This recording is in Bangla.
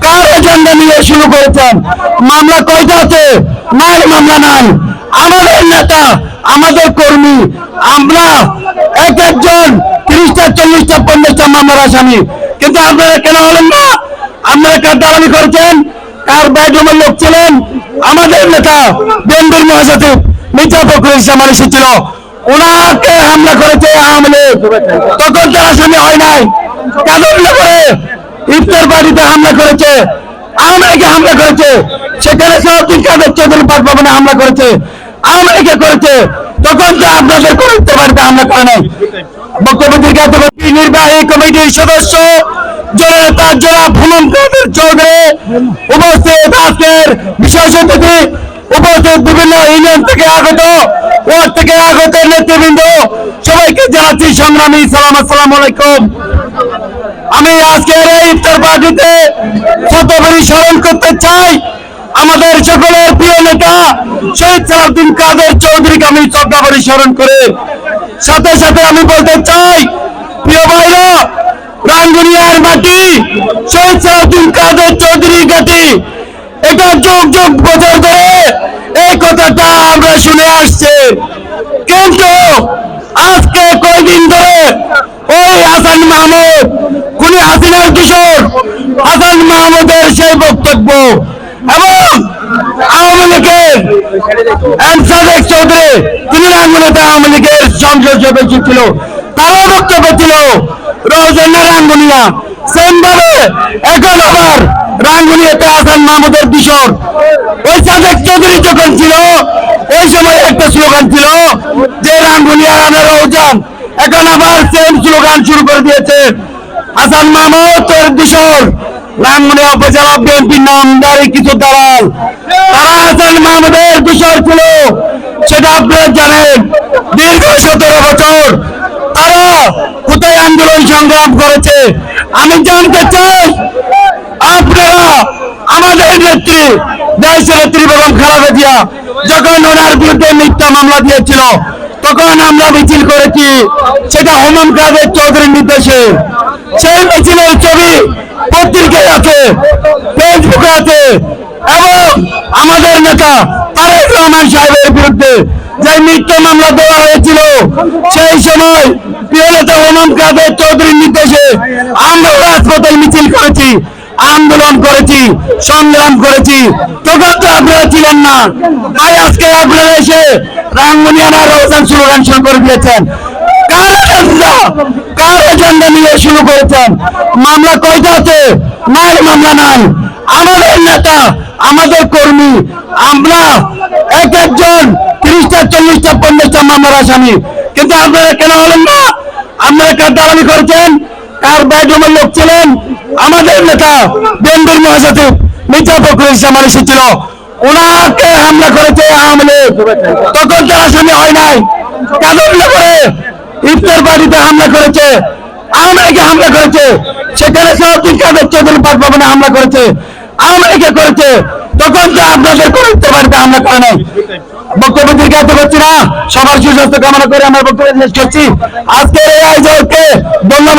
কার এজেন্ডা নিয়ে শুরু করেছেন। মামলা কয়টা আছে? নাই, মামলা নাই। আমাদের নেতা, আমাদের কর্মী, আমরা এক একজন তিরিশটা চল্লিশটা, পঞ্চাশটা মামলার আসামি। কিন্তু আপনারা কেন হলেন না? আপনারা কার দালালি করেছেন? কার বেডরুমের লোক ছিলেন? আমাদের নেতা বিএনপির মহাসচিব মির্জা ফখরুল ইসলাম এসেছিল ওনাকে হামলা করেছে আওয়ামী লীগ। তখন তার আসামি হয় নাই। কাদের করে? ইফতার বাড়িতে হামলা করেছে, আওয়ামী হামলা করেছে, সেখানে সৌদিন কাদের চৌধুরী পাক ভবনে হামলা করেছে, আওয়ামী করেছে, তখন তো আপনাদের কোন ইফতার বাড়িতে হামলা করে নাই। বক্তব্য দীর্ঘায়িত নির্বাহী কমিটির সদস্য থেকে সবাইকে জানাচ্ছি সংগ্রামী সালাম আসসালামু আলাইকুম। আমি আজকের এই ইফতার পার্টিতে শতবরী স্মরণ করতে চাই। আমাদের সকলের প্রিয় নেতা শহীদ সালাউদ্দিন কাদের চৌধুরীকে আমি শ্রদ্ধাভরি স্মরণ করে। সাথে সাথে আমি বলতে চাই, প্রিয় ভাইরা, রাঙ্গুনিয়ার মাটি, শহীদ সালাউদ্দিন কাদের চৌধুরী ঘাটি এটা যোগ যোগ বছর ধরে এই কথাটা আমরা শুনে আসছে। কিন্তু আজকে কয়দিন ধরে ওই হাসান মাহমুদ খুনি হাসিনার কিশোর হাসান মাহমুদের সেই বক্তব্য। এবং আওয়ামী লীগের সাদেক চৌধুরী, তিনি রাঙ্গুনিতে আওয়ামী লীগের সংসদ সদস্য ছিল। তারও বক্তব্য ছিল রওজনা রাঙ্গুনিয়া। সেম ভাবে এখন আবার রাঙ্গুনিয়াতে হাসান মাহমুদের কিশোর। ওই সাদেক চৌধুরী যখন ছিল ওই সময় একটা স্লোগান ছিল যে রাঙ্গুনিয়া রানা রওজান। এখন আবার সেম স্লোগান শুরু করে দিয়েছে হাসান মাহমুদ তোর কিশোর। রাঙ্গুনিয়া উপজেলা বিএনপি নামদারি কিছু দালাল। তারা হাসান মাহমুদের কিশোর ছিল। সেটা আপনারা জানেন। দীর্ঘ সতেরো বছর তারা কোথায় আন্দোলন সংগ্রাম করেছে? আমি জানতে চাই, আপনারা আমাদের নেত্রী দেশ নেত্রী বেগম খালেদা জিয়া যখন ওনার বিরুদ্ধে মিথ্যা মামলা দিয়েছিল, তখন আমরা মিছিল করেছি। সেটা হোমন কাদের চৌধুরীর নির্দেশে। সেই মিছিলের ছবি পত্রিকায় আছে, ফেসবুকে আছে এবং আমাদের নেতা তারেক রহমান সাহেবের বিরুদ্ধে যে মিথ্যা মামলা দেওয়া হয়েছিল, সেই সময় প্রিয় নেতা হোমন কাদের চৌধুরীর নির্দেশে আমরা রাজপথে মিছিল করেছি, আন্দোলন করেছি, সংগ্রাম করেছি। তখন তো আপনারা ছিলেন না, তাই আজকে আপনারা এসে রাঙ্গুনিয়ানা রোজান শুরু করে দিয়েছেন। কার করেছেন? চল্লিশটা, পঞ্চাশটা মামলার কেন হলেন না? আপনারা কার দালালি করেছেন? কার লোক ছিলেন? আমাদের নেতা বিএনপির মহাসচিব মির্জা ফখরুল ইসলাম এসেছিল। ওনাকে হামলা করেছে আওয়ামী লীগ। তখন তার আসামি হয় নাই। কাদের করে? ইফতার বাড়িতে হামলা করেছে, আওয়ামী হামলা করেছে, সেখানে সৌদিন কাদের চৌধুরী পাক ভবনে হামলা করেছে, আওয়ামী করেছে। তখন তো আপনাদের কোন ইফতার বাড়িতে হামলা করে নাই। বক্তব্য দীর্ঘায়িত করছি না, সবার সুস্বাস্থ্য কামনা করে আমার বক্তব্য শেষ করছি। আজকের এই আয়োজনকে ধন্যবাদ।